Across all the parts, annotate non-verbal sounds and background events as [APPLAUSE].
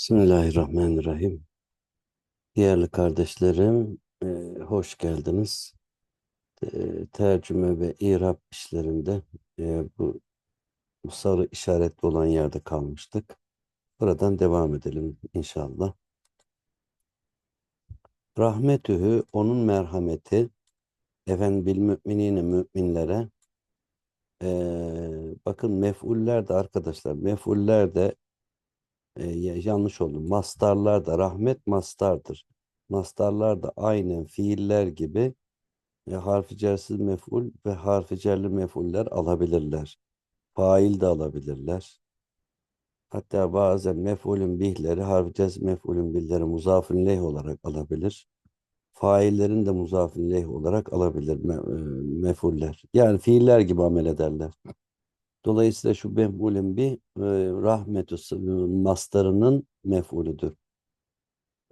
Bismillahirrahmanirrahim. Değerli kardeşlerim, e, hoş geldiniz. E, tercüme ve irab işlerinde e, bu, bu sarı işaretli olan yerde kalmıştık. Buradan devam edelim inşallah. Rahmetühü, onun merhameti, efendim bil müminine müminlere, e, bakın mef'uller de arkadaşlar, mef'uller de e, yanlış oldu. Mastarlar da rahmet mastardır. Mastarlar da aynen fiiller gibi e, harfi cersiz mef'ul ve harfi cerli mef'uller alabilirler. Fail de alabilirler. Hatta bazen mef'ulün bihleri harfi cersiz mef'ulün bihleri muzafın leyh olarak alabilir. Faillerin de muzafın leyh olarak alabilir me, e, mef'uller. Yani fiiller gibi amel ederler. Dolayısıyla şu mef'ulün bir e, rahmetü mastarının mef'ulüdür.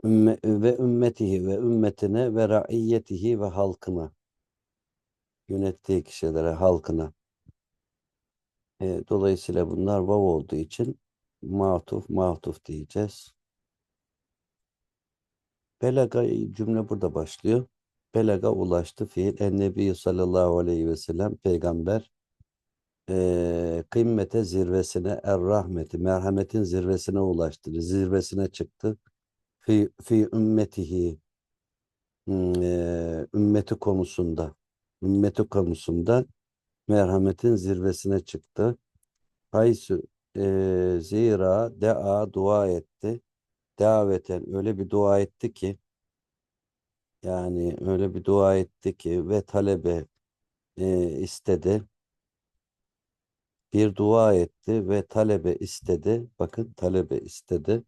Ümme, ve ümmetihi ve ümmetine ve ra'iyyetihi ve halkına yönettiği kişilere, halkına. E, dolayısıyla bunlar vav olduğu için matuf, matuf diyeceğiz. Belaga cümle burada başlıyor. Belaga ulaştı fiil. Ennebi sallallahu aleyhi ve sellem peygamber e, kıymete zirvesine er rahmeti merhametin zirvesine ulaştı. Zirvesine çıktı. Fi, fi ümmetihi e, ümmeti konusunda ümmeti konusunda merhametin zirvesine çıktı. Haysu e, zira dea dua etti. Daveten öyle bir dua etti ki yani öyle bir dua etti ki ve talebe e, istedi. Bir dua etti ve talebe istedi. Bakın talebe istedi.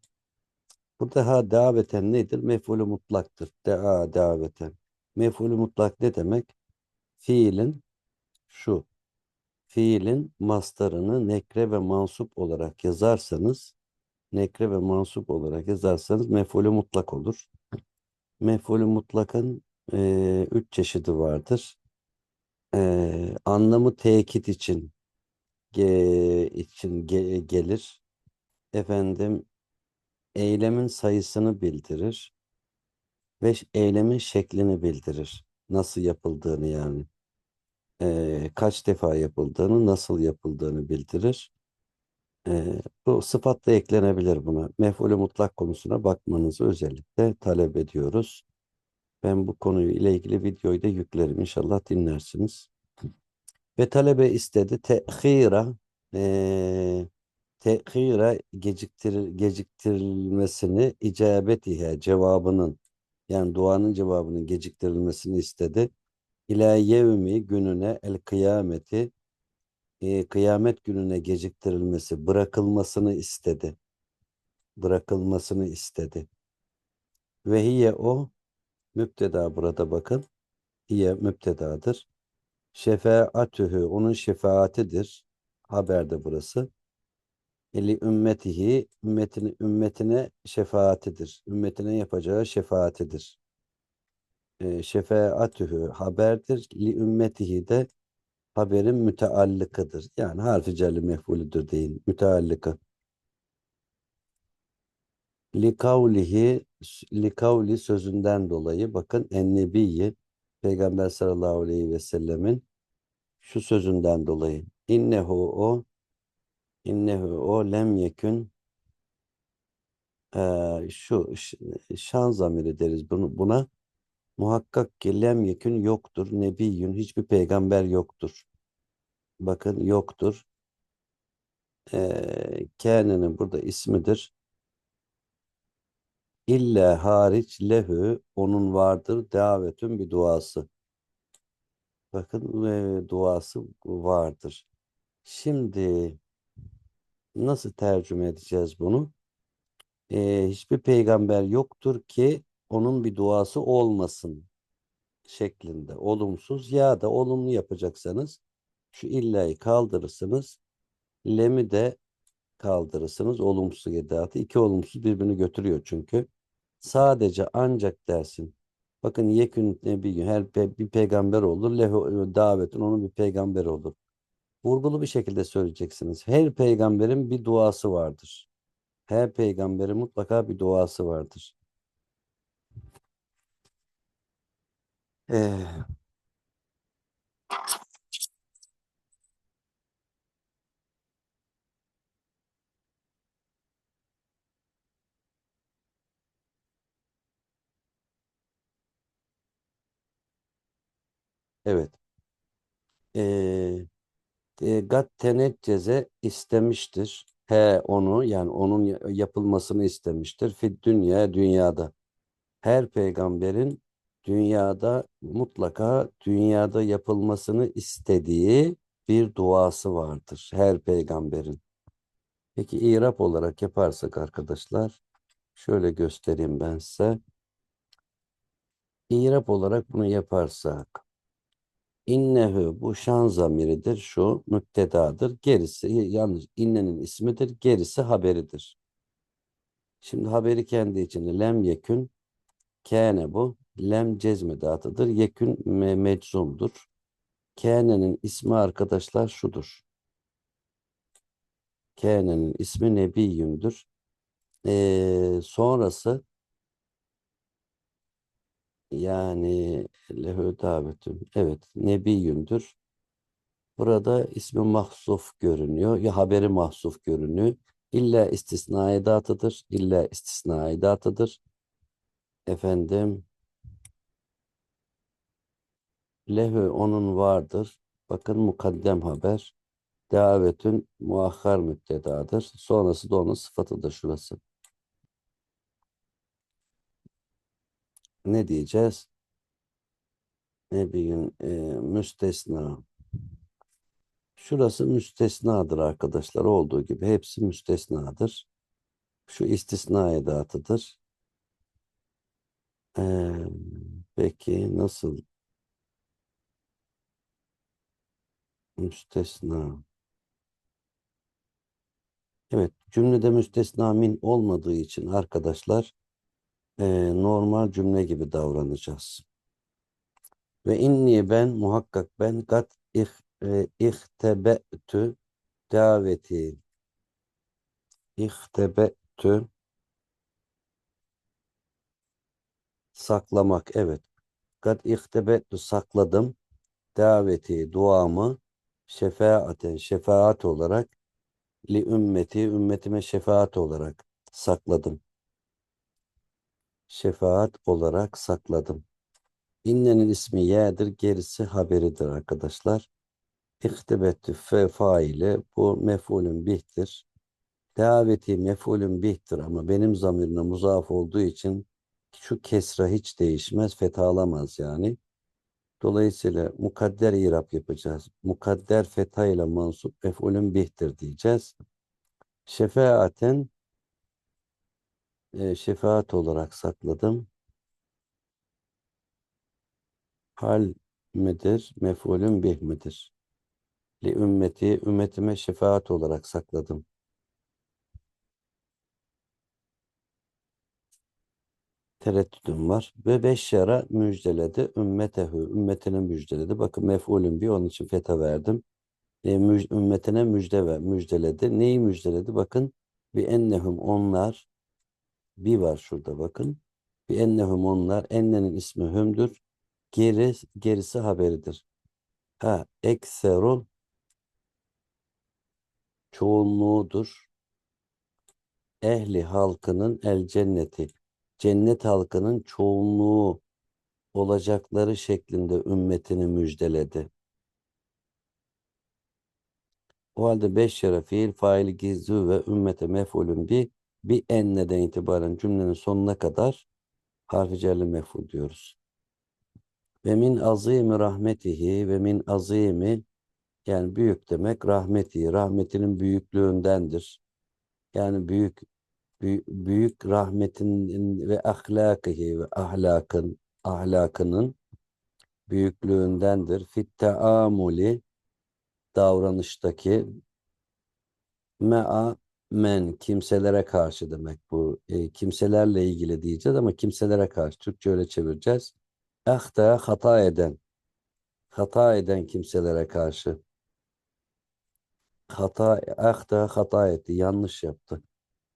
Burada ha daveten nedir? Mef'ulü mutlaktır. Dea daveten. Mef'ulü mutlak ne demek? Fiilin şu. Fiilin mastarını nekre ve mansup olarak yazarsanız nekre ve mansup olarak yazarsanız mef'ulü mutlak olur. Mef'ulü mutlakın e, üç çeşidi vardır. E, anlamı tekit için ge, için ge, gelir. Efendim eylemin sayısını bildirir ve eylemin şeklini bildirir. Nasıl yapıldığını yani. E, kaç defa yapıldığını, nasıl yapıldığını bildirir. E, bu sıfat da eklenebilir buna. Mef'ulü mutlak konusuna bakmanızı özellikle talep ediyoruz. Ben bu konuyu ile ilgili videoyu da yüklerim. İnşallah dinlersiniz. Ve talebe istedi tehira e, tehira geciktir, geciktirilmesini icabetihe cevabının yani duanın cevabının geciktirilmesini istedi. İlâ yevmi gününe el kıyameti e, kıyamet gününe geciktirilmesi, bırakılmasını istedi. Bırakılmasını istedi. Ve hiye o müpteda burada bakın. Hiye müptedadır. Şefaatühü onun şefaatidir. Haberde burası. Eli ümmetihi ümmetine, ümmetine şefaatidir. Ümmetine yapacağı şefaatidir. E, şefaatühü haberdir. Li ümmetihi de haberin müteallıkıdır. Yani harfi celli mef'ulüdür deyin. Müteallıkı. Li kavlihi li kavli sözünden dolayı bakın ennebiyi Peygamber sallallahu aleyhi ve sellemin şu sözünden dolayı innehu o innehu o lem yekün. E, şu şan zamiri deriz bunu, buna. Muhakkak ki lem yekün yoktur nebiyyün hiçbir peygamber yoktur. Bakın yoktur. E, kânenin burada ismidir. İlla hariç lehü onun vardır davetün bir duası. Bakın e, duası vardır. Şimdi nasıl tercüme edeceğiz bunu? E, hiçbir peygamber yoktur ki onun bir duası olmasın şeklinde. Olumsuz ya da olumlu yapacaksanız şu illayı kaldırırsınız. Lem'i de kaldırırsınız. Olumsuz edatı. iki olumsuz birbirini götürüyor çünkü. Sadece ancak dersin. Bakın yekün nebi her pe bir peygamber olur. Lehu davetin onun bir peygamber olur. Vurgulu bir şekilde söyleyeceksiniz. Her peygamberin bir duası vardır. Her peygamberin mutlaka bir duası vardır. Ee, evet. Ee, e, gat tenecceze istemiştir. He onu yani onun ya- yapılmasını istemiştir. Fid dünya dünyada. Her peygamberin dünyada mutlaka dünyada yapılmasını istediği bir duası vardır. Her peygamberin. Peki irap olarak yaparsak arkadaşlar şöyle göstereyim ben size. İrap olarak bunu yaparsak innehu bu şan zamiridir. Şu müptedadır. Gerisi yanlış. İnnenin ismidir. Gerisi haberidir. Şimdi haberi kendi içinde lem yekün kâne bu. Lem cezmedatıdır. Yekün me meczumdur. Kâne'nin ismi arkadaşlar şudur. Kâne'nin ismi Nebiyyündür. Ee, sonrası yani lehu davetün. Evet, Nebiyyündür. Burada ismi mahsuf görünüyor. Ya haberi mahsuf görünüyor. İlla istisna edatıdır. İlla istisna edatıdır. Efendim lehu onun vardır. Bakın mukaddem haber. Davetün muahhar müptedadır. Sonrası da onun sıfatıdır şurası. Ne diyeceğiz? Nebiyin e, müstesna. Şurası müstesnadır arkadaşlar. Olduğu gibi hepsi müstesnadır. Şu istisna edatıdır. Ee, peki nasıl müstesna? Evet, cümlede müstesna min olmadığı için arkadaşlar e, normal cümle gibi davranacağız. Ve inni ben muhakkak ben kat ih, e, ihtebe'tü daveti ihtebe'tü saklamak evet. Kat ihtebe'tü sakladım daveti duamı şefaaten şefaat olarak li ümmeti ümmetime şefaat olarak sakladım. Şefaat olarak sakladım. İnnenin ismi ye'dir, gerisi haberidir arkadaşlar. İhtibetü fe faili bu mef'ulün bihtir. Daveti mef'ulün bihtir ama benim zamirine muzaf olduğu için şu kesra hiç değişmez, fethalamaz yani. Dolayısıyla mukadder irap yapacağız. Mukadder fetha ile mansup mef'ulün bihtir diyeceğiz. Şefaaten e, şefaat olarak sakladım. Hal midir? Mef'ulün bih midir? Li ümmeti, ümmetime şefaat olarak sakladım. Tereddüdüm var. Ve beşşara müjdeledi. Ümmetehu, ümmetine müjdeledi. Bakın mef'ulün bir onun için feta verdim. E, müj, ümmetine müjde ver, müjdeledi. Neyi müjdeledi? Bakın bir ennehum onlar bir var şurada bakın. Bir ennehum onlar. Ennenin ismi hümdür. Geri, gerisi haberidir. Ha, ekserul çoğunluğudur. Ehli halkının el cenneti. Cennet halkının çoğunluğu olacakları şeklinde ümmetini müjdeledi. O halde beş yara fiil faili gizli ve ümmete mef'ulün bir bir enneden itibaren cümlenin sonuna kadar harfi cerli mef'ul diyoruz. Ve min azimi rahmetihi ve min azimi yani büyük demek rahmeti, rahmetinin büyüklüğündendir. Yani büyük büyük, rahmetin ve ahlakihi ve ahlakın ahlakının büyüklüğündendir. Fit taamuli davranıştaki mea men kimselere karşı demek bu. E, kimselerle ilgili diyeceğiz ama kimselere karşı Türkçe öyle çevireceğiz. Ahta hata eden hata eden kimselere karşı hata ahta hata etti yanlış yaptı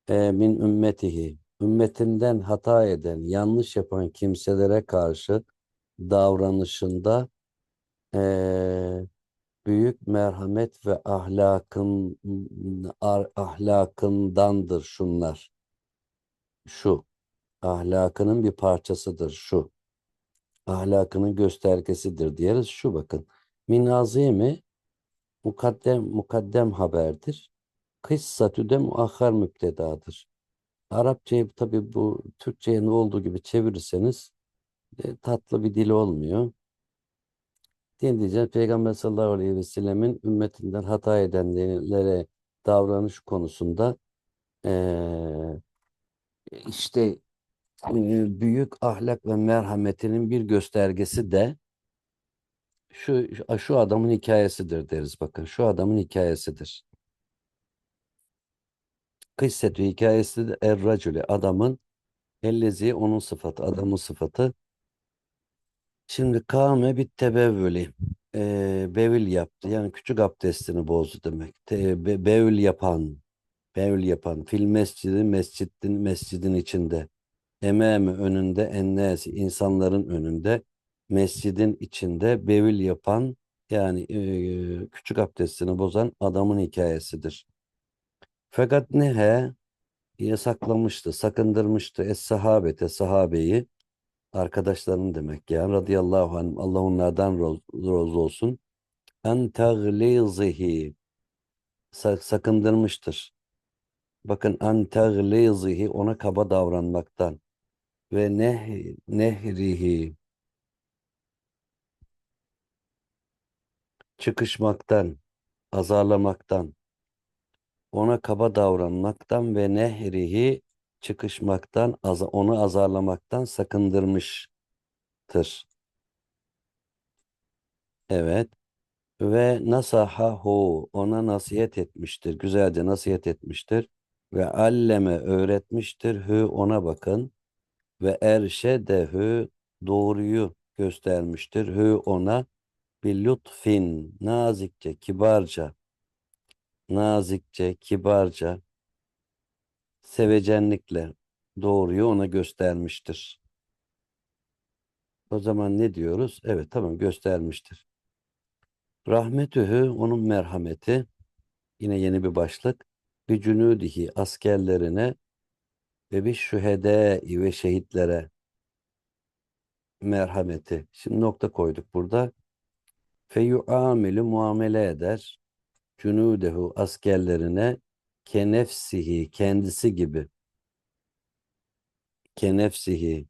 e, min ümmetihi ümmetinden hata eden, yanlış yapan kimselere karşı davranışında e, büyük merhamet ve ahlakın ahlakındandır şunlar. Şu ahlakının bir parçasıdır şu. Ahlakının göstergesidir diyeriz. Şu bakın. Min azimi mukaddem mukaddem haberdir. Kıssatü de muahhar müptedadır. Arapçayı tabi bu Türkçe'ye ne olduğu gibi çevirirseniz e, tatlı bir dil olmuyor. Diye diyeceğiz Peygamber sallallahu aleyhi ve sellemin ümmetinden hata edenlere davranış konusunda eee, işte eee, büyük ahlak ve merhametinin bir göstergesi de şu şu adamın hikayesidir deriz bakın şu adamın hikayesidir. Kıssetü hikayesi de er-racule adamın ellezi onun sıfatı adamın sıfatı. Şimdi kâme bit tebevvüli eee bevil yaptı yani küçük abdestini bozdu demek. Te, be, bevil yapan bevl yapan fil mescidi mescidin mescidin içinde ememi önünde ennesi insanların önünde mescidin içinde bevil yapan yani e, küçük abdestini bozan adamın hikayesidir. Fakat nehe yasaklamıştı, sakındırmıştı es sahabete sahabeyi arkadaşlarını demek yani radıyallahu anh Allah onlardan razı olsun. En teglizihi sakındırmıştır. Bakın an teglizihi ona kaba davranmaktan. Ve neh, nehrihi. Çıkışmaktan, azarlamaktan, ona kaba davranmaktan ve nehrihi çıkışmaktan, onu azarlamaktan sakındırmıştır. Evet. Ve nasahahu ona nasihat etmiştir. Güzelce nasihat etmiştir. Ve alleme öğretmiştir. Hü ona bakın. Ve erşedehu doğruyu göstermiştir. Hü ona bir lütfin nazikçe, kibarca, nazikçe, kibarca, sevecenlikle doğruyu ona göstermiştir. O zaman ne diyoruz? Evet tamam göstermiştir. Rahmetühü onun merhameti yine yeni bir başlık. Bir cünüdihi askerlerine ve bir şühede ve şehitlere merhameti. Şimdi nokta koyduk burada. Feyuamilü muamele eder. Cünüdehu askerlerine kenefsihi kendisi gibi. Kenefsihi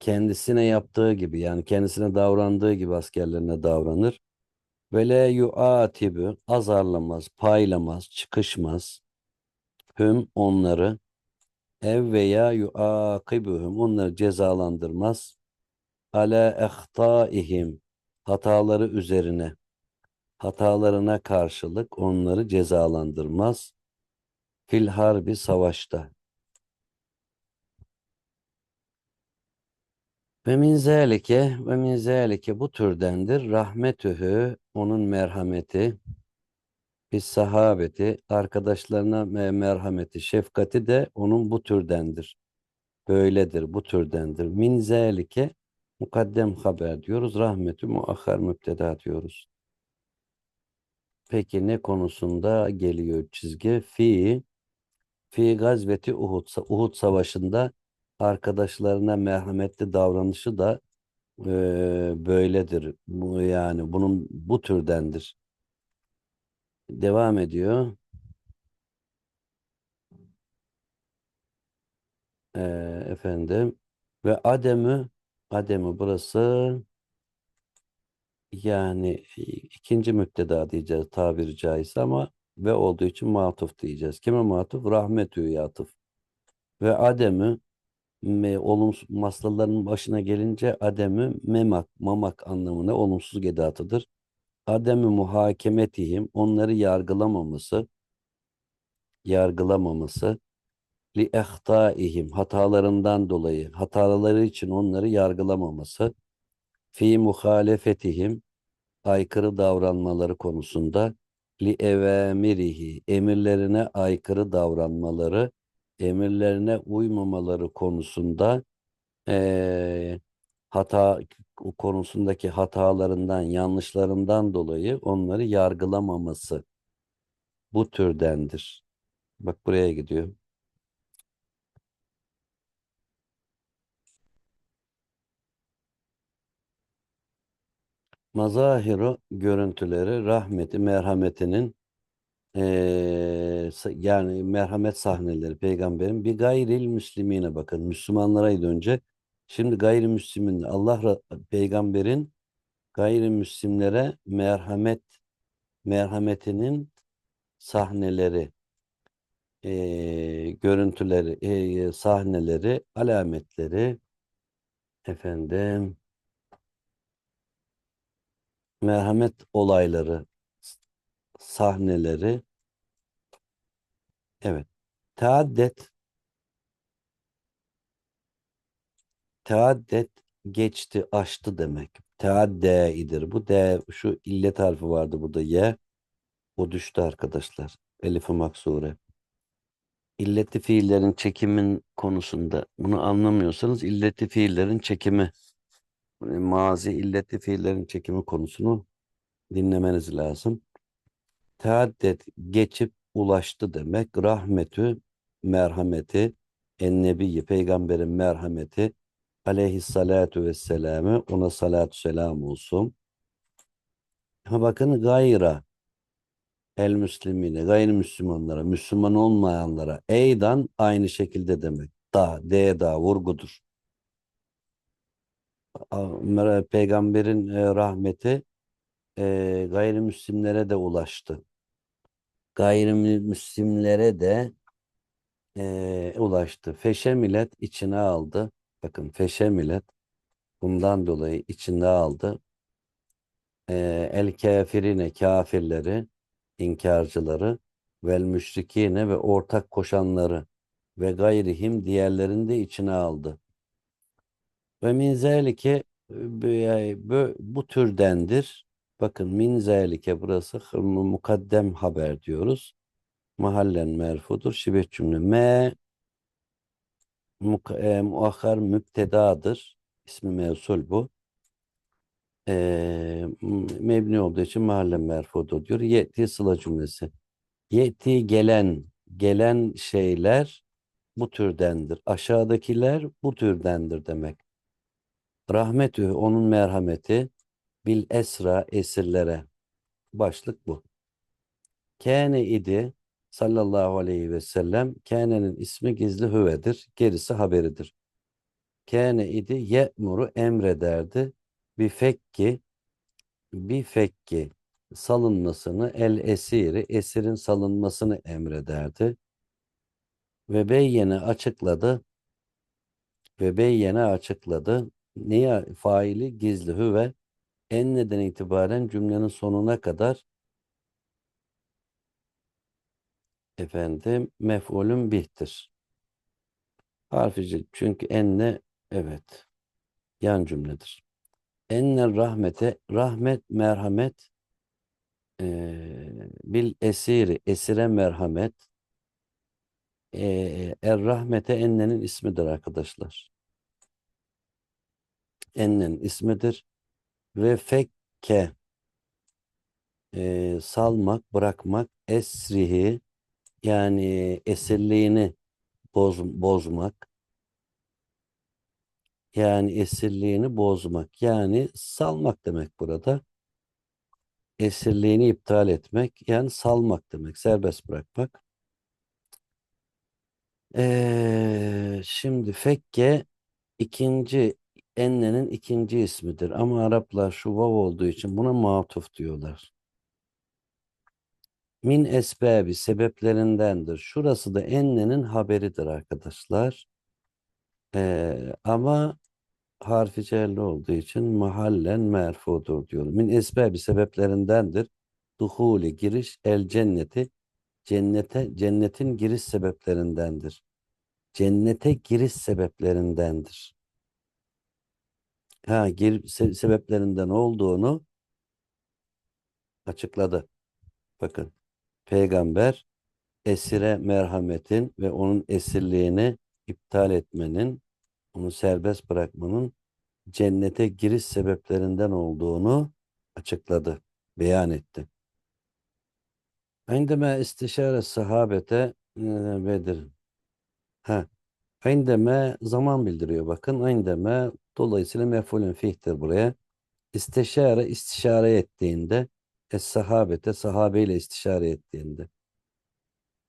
kendisine yaptığı gibi yani kendisine davrandığı gibi askerlerine davranır. Ve le yuatibu azarlamaz, paylamaz, çıkışmaz. Hüm onları ev veya yuakibuhum onları cezalandırmaz. Ala ehtaihim hataları üzerine hatalarına karşılık onları cezalandırmaz. Fil harbi savaşta. Ve min zâlike ve min zâlike bu türdendir. Rahmetühü onun merhameti biz sahabeti arkadaşlarına merhameti, şefkati de onun bu türdendir. Böyledir, bu türdendir. Min zâlike mukaddem haber diyoruz. Rahmetü muahhar müpteda diyoruz. Peki ne konusunda geliyor çizgi? Fi fi gazveti Uhud, Uhud savaşında arkadaşlarına merhametli davranışı da e, böyledir. Bu yani bunun bu türdendir. Devam ediyor. E, efendim ve ademü ademü burası yani ikinci müpteda diyeceğiz tabiri caizse ama ve olduğu için matuf diyeceğiz. Kime matuf? Rahmetü yatıf. Ve ademü me, olumsuz maslaların başına gelince ademü memak, mamak anlamına olumsuz edatıdır. Ademü muhakemetihim onları yargılamaması yargılamaması li ehtaihim hatalarından dolayı hataları için onları yargılamaması fi muhalefetihim aykırı davranmaları konusunda li evamirihi emirlerine aykırı davranmaları, emirlerine uymamaları konusunda eee, hata konusundaki hatalarından, yanlışlarından dolayı onları yargılamaması bu türdendir. Bak buraya gidiyor. Mazahiru görüntüleri rahmeti, merhametinin sa- yani merhamet sahneleri peygamberin bir gayril müslimine bakın. Müslümanlaraydı önce. Şimdi gayrimüslimin Allah peygamberin gayrimüslimlere merhamet merhametinin sahneleri eee, görüntüleri eee, sahneleri alametleri efendim merhamet olayları sahneleri evet Teaddet teaddet geçti, aştı demek. Teadde'idir. Bu D şu illet harfi vardı burada Y. O düştü arkadaşlar. Elif-i maksure. İlletli fiillerin çekimin konusunda bunu anlamıyorsanız illetli fiillerin çekimi mazi illetli fiillerin çekimi konusunu dinlemeniz lazım. Teaddet geçip ulaştı demek. Rahmetü merhameti ennebiyi peygamberin merhameti aleyhissalatu vesselam'ı ona salatü selam olsun. Ha bakın gayra el müslimine gayrimüslimanlara Müslüman olmayanlara eydan aynı şekilde demek. Da, de da vurgudur. Peygamberin e, rahmeti e, gayrimüslimlere de ulaştı. Gayrimüslimlere de e, ulaştı. Feşe millet içine aldı. Bakın feşe millet bundan dolayı içinde aldı. E, el kafirine kafirleri, inkarcıları vel müşrikine ve ortak koşanları ve gayrihim diğerlerini de içine aldı. Ve min zelike bu, bu türdendir. Bakın min zelike burası mukaddem haber diyoruz. Mahallen merfudur. Şibeh cümle. Me e, muahhar müptedadır. İsmi mevsul bu. E, mebni olduğu için mahalle merfudur diyor. Yeti sıla cümlesi. Yeti gelen, gelen şeyler bu türdendir. Aşağıdakiler bu türdendir demek. Rahmetü onun merhameti bil esra esirlere. Başlık bu. Kâne idi sallallahu aleyhi ve sellem. Kâne'nin ismi gizli hüvedir. Gerisi haberidir. Kâne idi ye'muru emrederdi. Bir fekki bir fekki salınmasını el esiri esirin salınmasını emrederdi. Ve beyyene açıkladı ve beyyene açıkladı. Niye faili gizli hüve en neden itibaren cümlenin sonuna kadar efendim mef'ulün bihtir. Harfici çünkü enne evet yan cümledir. Enne rahmete rahmet merhamet eee, bil esiri esire merhamet eee, er rahmete ennenin ismidir arkadaşlar. Ennenin ismidir ve fekke eee, salmak bırakmak esrihi yani esirliğini boz, bozmak yani esirliğini bozmak yani salmak demek burada. Esirliğini iptal etmek yani salmak demek, serbest bırakmak. Ee, şimdi fekke ikinci ennenin ikinci ismidir ama Araplar şu vav olduğu için buna matuf diyorlar. Min esbebi sebeplerindendir. Şurası da ennenin haberidir arkadaşlar. Ee, ama harfi celli olduğu için mahallen merfudur diyor. Min esbebi sebeplerindendir. Duhuli giriş el cenneti cennete cennetin giriş sebeplerindendir. Cennete giriş sebeplerindendir ha, geri, se sebeplerinden olduğunu açıkladı. Bakın peygamber esire merhametin ve onun esirliğini iptal etmenin, onu serbest bırakmanın cennete giriş sebeplerinden olduğunu açıkladı, beyan etti. Endeme istişare sahabete e, Bedir. Ha. Endeme zaman bildiriyor bakın. Endeme dolayısıyla mef'ulün fihtir buraya. İstişare istişare ettiğinde es sahabete sahabeyle istişare ettiğinde.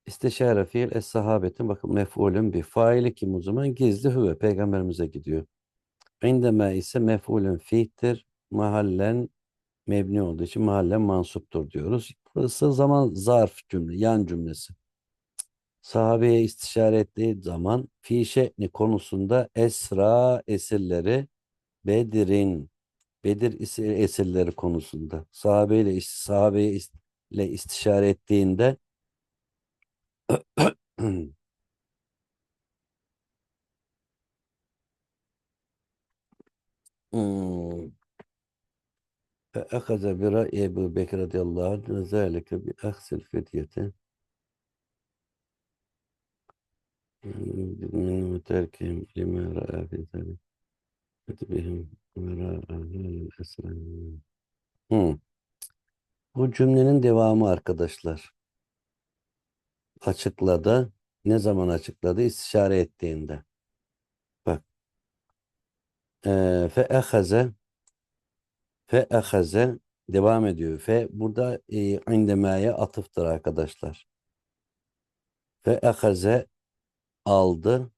İstişare fiil es sahabetin bakın mef'ulün bir faili kim o zaman gizli hüve peygamberimize gidiyor. İndeme ise mef'ulün fihtir mahallen mebni olduğu için mahallen mansuptur diyoruz. Burası zaman zarf cümle, yan cümlesi sahabeye istişare ettiği zaman fi şe'ni konusunda esra esirleri Bedir'in Bedir esirleri konusunda. Sahabeyle sahabeye ile istişare ettiğinde [CLEARS THROAT] hmm. Fe akaza bi ra'yi Ebu Bekir radıyallahu anh zelike bi aksil fidyeti من تركهم لما رأى في ذلك كتبهم وراء الأسرى Hmm. Bu cümlenin devamı arkadaşlar. Açıkladı. Ne zaman açıkladı? İstişare ettiğinde. Bak. Ee, fe ehaze fe ehaze devam ediyor. Fe burada e, indemeye atıftır arkadaşlar. Fe ehaze aldı.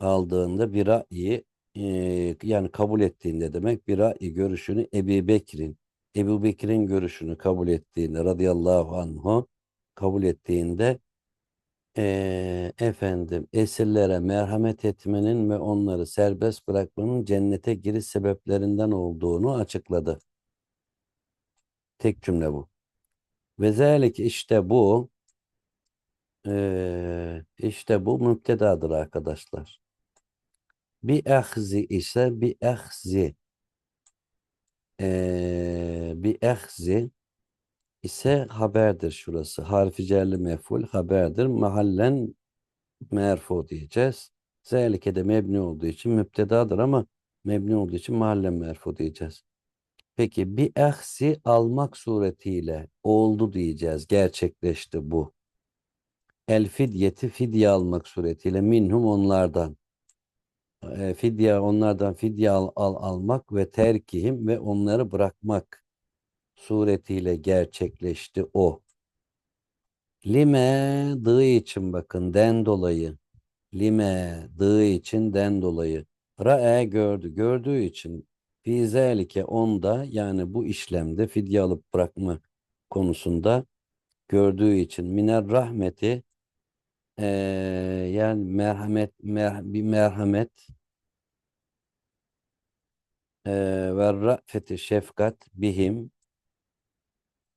Aldığında bir ra'yi e, yani kabul ettiğinde demek bir ra'yi görüşünü Ebu Bekir'in Ebu Bekir'in görüşünü kabul ettiğinde radıyallahu anhu kabul ettiğinde eee, efendim esirlere merhamet etmenin ve onları serbest bırakmanın cennete giriş sebeplerinden olduğunu açıkladı. Tek cümle bu. Ve zelik işte bu eee, işte bu müptedadır arkadaşlar. Bir ehzi ise bir ehzi eee, bir ehzi ise haberdir şurası. Harfi cerli mef'ul haberdir. Mahallen merfu diyeceğiz. Zelike de mebni olduğu için müptedadır ama mebni olduğu için mahallen merfu diyeceğiz. Peki bir ehsi almak suretiyle oldu diyeceğiz. Gerçekleşti bu. El fidyeti fidye almak suretiyle minhum onlardan. E, fidye onlardan fidye al, al, almak ve terkihim ve onları bırakmak suretiyle gerçekleşti o. Lime dığı için bakın den dolayı. Lime dığı için den dolayı. Ra'e gördü. Gördüğü için fizelike onda yani bu işlemde fidye alıp bırakma konusunda gördüğü için miner rahmeti eee, yani merhamet mer, bir merhamet. Eee, ve ra'feti şefkat bihim.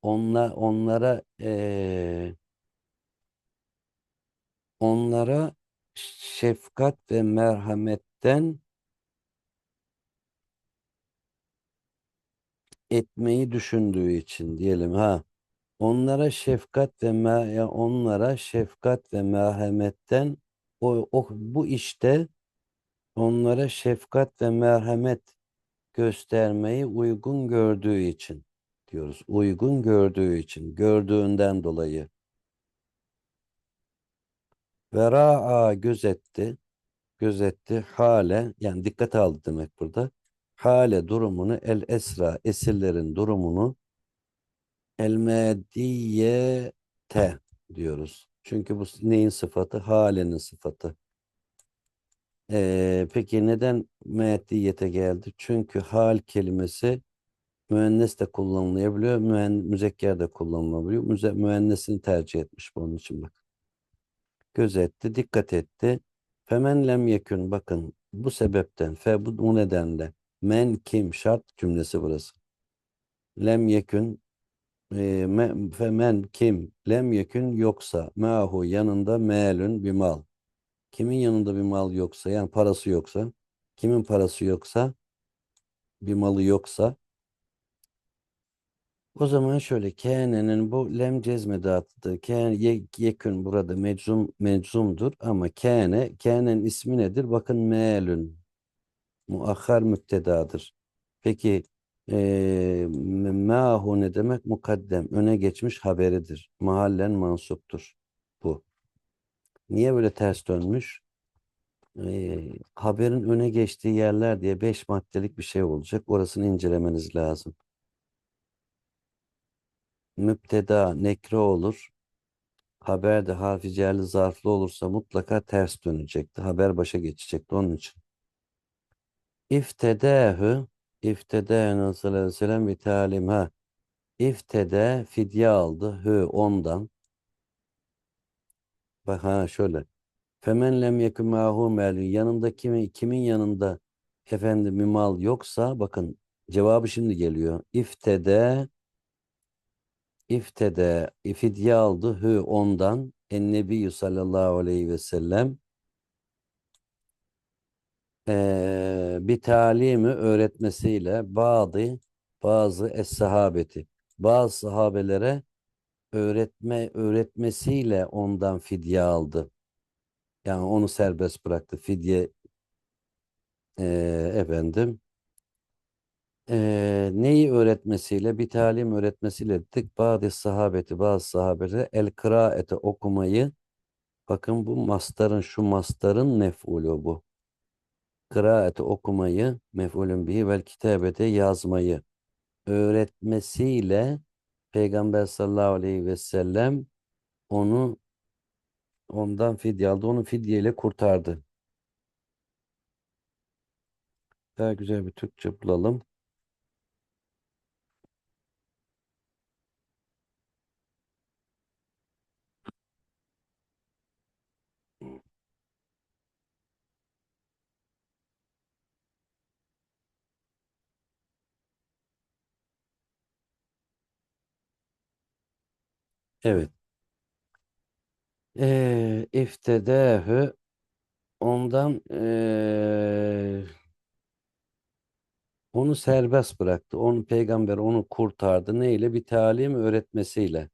Onla, onlara eee, onlara şefkat ve merhametten etmeyi düşündüğü için diyelim ha onlara şefkat ve onlara şefkat ve merhametten o, o bu işte onlara şefkat ve merhamet göstermeyi uygun gördüğü için diyoruz. Uygun gördüğü için, gördüğünden dolayı. Ve ra'a gözetti, gözetti hale yani dikkate aldı demek burada. Hale durumunu el esra esirlerin durumunu el mediyete diyoruz. Çünkü bu neyin sıfatı? Halenin sıfatı. Ee, peki neden meddiyete geldi? Çünkü hal kelimesi müennes de kullanılabiliyor, müen, müzekker de kullanılabiliyor. Müze, müennesini tercih etmiş bunun için bak. Gözetti, dikkat etti. Femen lem yekün bakın bu sebepten fe bu, bu nedenle men kim şart cümlesi burası. Lem yekün e, me, femen kim lem yekün yoksa mahu yanında meelün bir mal. Kimin yanında bir mal yoksa yani parası yoksa kimin parası yoksa bir malı yoksa O zaman şöyle kâne'nin bu lem cezmedatıdır. Kâne ye, yekün burada meczum meczumdur ama kâne kâne'nin ismi nedir? Bakın me'lün muahhar müptedadır. Peki eee mâhu ne demek? Mukaddem. Öne geçmiş haberidir. Mahallen mansuptur. Bu. Niye böyle ters dönmüş? Eee, haberin öne geçtiği yerler diye beş maddelik bir şey olacak. Orasını incelemeniz lazım. Müpteda nekre olur. Haber de harfi cerli zarflı olursa mutlaka ters dönecekti. Haber başa geçecekti onun için. İftedâhü İftedâhü sallallahu aleyhi ve sellem bir talim ha. İftede fidye aldı. Hü ondan. Bak ha şöyle. Femen lem yekun melun. Yanında kimin, kimin yanında efendim bir mal yoksa bakın cevabı şimdi geliyor. İftede İftede fidye aldı hü ondan ennebiyyü sallallahu aleyhi ve sellem bir talimi öğretmesiyle bazı bazı es-sahabeti bazı sahabelere öğretme öğretmesiyle ondan fidye aldı. Yani onu serbest bıraktı. Fidye eee, efendim eee, neyi öğretmesiyle bir talim öğretmesiyle dedik. Bazı sahabeti bazı sahabelere el kıraate okumayı bakın bu mastarın şu mastarın mef'ulü bu. Kıraate okumayı mef'ulün bihi vel kitabete yazmayı öğretmesiyle Peygamber sallallahu aleyhi ve sellem onu ondan fidye aldı. Onu fidyeyle kurtardı. Daha güzel bir Türkçe bulalım. Evet. Ee, iftedâhü ondan ee, onu serbest bıraktı. Onu peygamber onu kurtardı. Neyle? Bir talim öğretmesiyle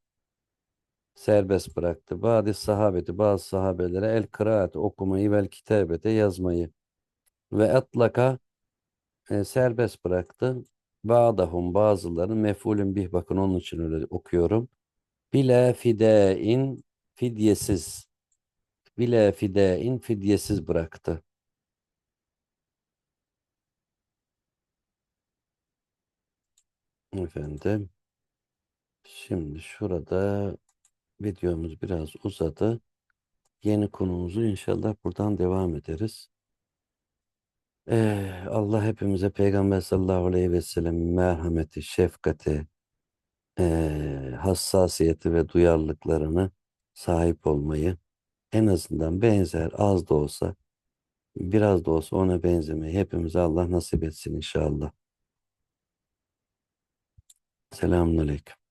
serbest bıraktı. Bazı sahabeti bazı sahabelere el kıraat okumayı vel kitabete yazmayı ve atlaka e, serbest bıraktı. Ba'dahum bazıları mef'ulün bih bakın onun için öyle okuyorum. Bile fidein fidyesiz. Bile fidein fidyesiz bıraktı. Efendim. Şimdi şurada videomuz biraz uzadı. Yeni konumuzu inşallah buradan devam ederiz. Ee, Allah hepimize Peygamber sallallahu aleyhi ve sellem merhameti, şefkati, ee, hassasiyeti ve duyarlılıklarını sahip olmayı en azından benzer az da olsa biraz da olsa ona benzemeyi hepimize Allah nasip etsin inşallah. Selamünaleyküm.